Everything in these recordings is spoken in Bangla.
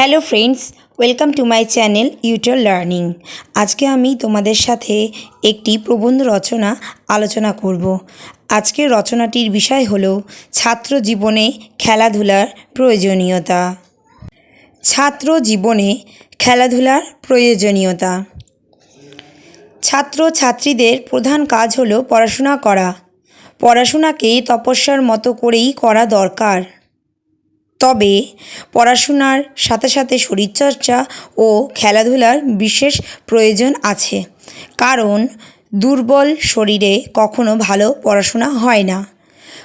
Hello friends, welcome to my channel utter learning. আজকে আমি তোমাদের সাথে একটি প্রবন্ধ রচনা আলোচনা করব। আজকের রচনাটির বিষয় হল ছাত্র জীবনে খেলাধুলার প্রয়োজনীয়তা। ছাত্র জীবনে খেলাধুলার প্রয়োজনীয়তা। ছাত্র ছাত্রীদের প্রধান কাজ হলো পড়াশোনা করা। পড়াশোনাকে তপস্যার মতো করেই করা দরকার। তবে পড়াশোনার সাথে সাথে শরীরচর্চা ও খেলাধুলার বিশেষ প্রয়োজন আছে, কারণ দুর্বল শরীরে কখনো ভালো পড়াশোনা হয় না।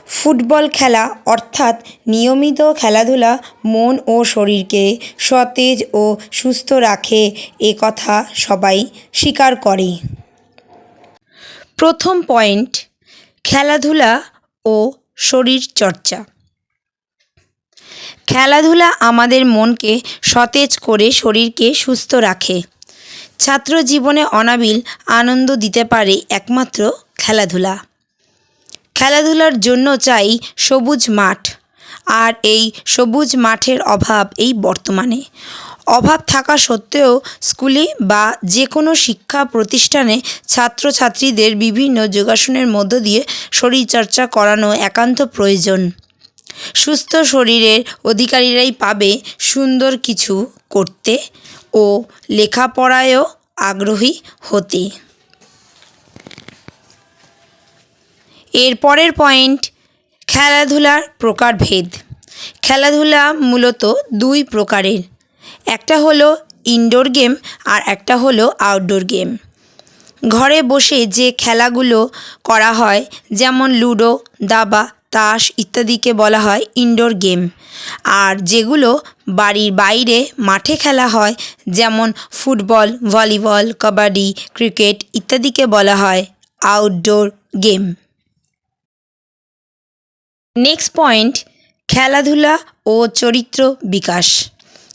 ফুটবল খেলা অর্থাৎ নিয়মিত খেলাধুলা মন ও শরীরকে সতেজ ও সুস্থ রাখে এ কথা সবাই স্বীকার করে। প্রথম পয়েন্ট, খেলাধুলা ও শরীরচর্চা। খেলাধুলা আমাদের মনকে সতেজ করে শরীরকে সুস্থ রাখে। ছাত্র জীবনে অনাবিল আনন্দ দিতে পারে একমাত্র খেলাধুলা। খেলাধুলার জন্য চাই সবুজ মাঠ, আর এই সবুজ মাঠের অভাব এই বর্তমানে। অভাব থাকা সত্ত্বেও স্কুলে বা যে কোনো শিক্ষা প্রতিষ্ঠানে ছাত্রছাত্রীদের বিভিন্ন যোগাসনের মধ্য দিয়ে শরীরচর্চা করানো একান্ত প্রয়োজন। সুস্থ শরীরের অধিকারীরাই পাবে সুন্দর কিছু করতে ও লেখাপড়ায়ও আগ্রহী হতে। এর পরের পয়েন্ট, খেলাধুলার প্রকারভেদ। খেলাধুলা মূলত দুই প্রকারের। একটা হলো ইনডোর গেম আর একটা হলো আউটডোর গেম ঘরে বসে যে খেলাগুলো করা হয়, যেমন লুডো, দাবা তাস ইত্যাদিকে বলা হয় ইনডোর গেম আর যেগুলো বাড়ির বাইরে মাঠে খেলা হয়, যেমন ফুটবল, ভলিবল, কবাডি, ক্রিকেট ইত্যাদিকে বলা হয় আউটডোর গেম নেক্সট পয়েন্ট খেলাধুলা ও চরিত্র বিকাশ।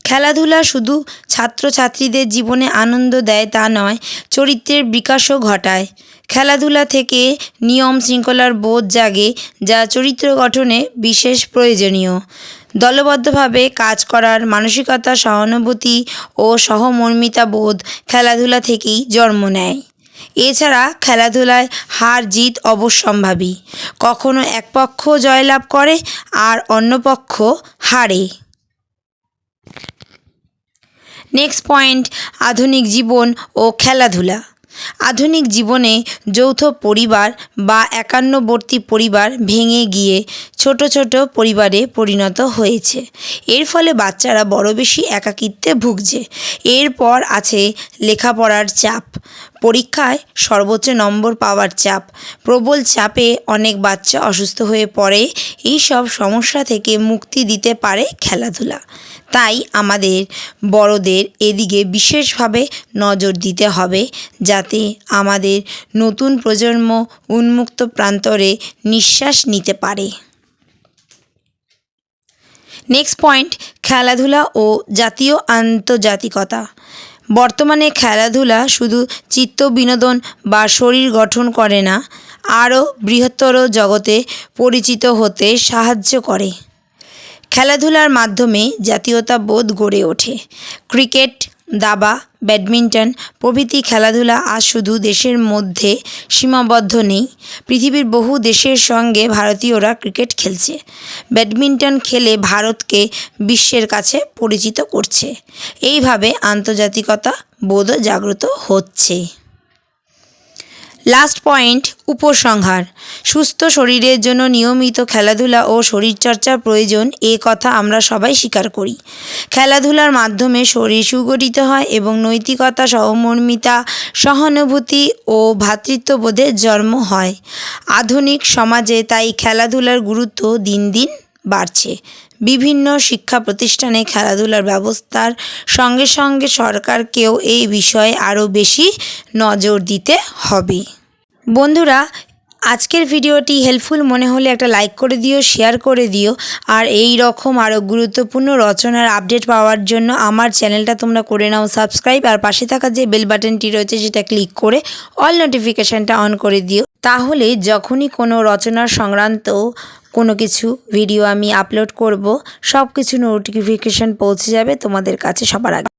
খেলাধুলা শুধু ছাত্রছাত্রীদের জীবনে আনন্দ দেয় তা নয়, চরিত্রের বিকাশও ঘটায়। খেলাধুলা থেকে নিয়ম শৃঙ্খলার বোধ জাগে, যা চরিত্র গঠনে বিশেষ প্রয়োজনীয়। দলবদ্ধভাবে কাজ করার মানসিকতা, সহানুভূতি ও সহমর্মিতা বোধ খেলাধুলা থেকেই জন্ম নেয়। এছাড়া খেলাধুলায় হার, জিত অবশ্যম্ভাবী। কখনো এক পক্ষ জয়লাভ করে আর অন্য পক্ষ হারে। নেক্সট পয়েন্ট আধুনিক জীবন ও খেলাধুলা। আধুনিক জীবনে যৌথ পরিবার বা একান্নবর্তী পরিবার ভেঙে গিয়ে ছোট ছোট পরিবারে পরিণত হয়েছে। এর ফলে বাচ্চারা বড় বেশি একাকিত্বে ভুগছে। এরপর আছে লেখাপড়ার চাপ। পরীক্ষায় সর্বোচ্চ নম্বর পাওয়ার চাপ। প্রবল চাপে অনেক বাচ্চা অসুস্থ হয়ে পড়ে। এই সব সমস্যা থেকে মুক্তি দিতে পারে খেলাধুলা। তাই আমাদের বড়দের এদিকে বিশেষভাবে নজর দিতে হবে যাতে আমাদের নতুন প্রজন্ম উন্মুক্ত প্রান্তরে নিঃশ্বাস নিতে পারে। নেক্সট পয়েন্ট খেলাধুলা ও জাতীয় আন্তর্জাতিকতা। বর্তমানে খেলাধুলা শুধু চিত্ত বিনোদন বা শরীর গঠন করে না, আরও বৃহত্তর জগতে পরিচিত হতে সাহায্য করে। খেলাধুলার মাধ্যমে জাতীয়তাবোধ গড়ে ওঠে। ক্রিকেট, দাবা, ব্যাডমিন্টন প্রভৃতি খেলাধুলা আজ শুধু দেশের মধ্যে সীমাবদ্ধ নেই, পৃথিবীর বহু দেশের সঙ্গে ভারতীয়রা ক্রিকেট খেলছে। ব্যাডমিন্টন খেলে ভারতকে বিশ্বের কাছে পরিচিত করছে। এইভাবে আন্তর্জাতিকতা বোধ জাগ্রত হচ্ছে। লাস্ট পয়েন্ট উপসংহার। সুস্থ শরীরের জন্য নিয়মিত খেলাধুলা ও শরীরচর্চার প্রয়োজন, এ কথা আমরা সবাই স্বীকার করি। খেলাধুলার মাধ্যমে শরীর সুগঠিত হয় এবং নৈতিকতা, সহমর্মিতা, সহানুভূতি ও ভ্রাতৃত্ববোধের জন্ম হয়। আধুনিক সমাজে তাই খেলাধুলার গুরুত্ব দিন দিন বাড়ছে। বিভিন্ন শিক্ষা প্রতিষ্ঠানে খেলাধুলার ব্যবস্থার সঙ্গে সঙ্গে সরকারকেও এই বিষয়ে আরও বেশি নজর দিতে হবে। বন্ধুরা, আজকের ভিডিওটি হেল্পফুল মনে হলে একটা লাইক করে দিও শেয়ার করে দিও, আর এই রকম আরও গুরুত্বপূর্ণ রচনার আপডেট পাওয়ার জন্য আমার চ্যানেলটা তোমরা করে নাও সাবস্ক্রাইব আর পাশে থাকা যে বেল বাটনটি রয়েছে সেটা ক্লিক করে অল নোটিফিকেশানটা অন করে দিও। তাহলে যখনই কোনো রচনার সংক্রান্ত কোনো কিছু ভিডিও আমি আপলোড করব সব কিছু নোটিফিকেশান পৌঁছে যাবে তোমাদের কাছে সবার আগে।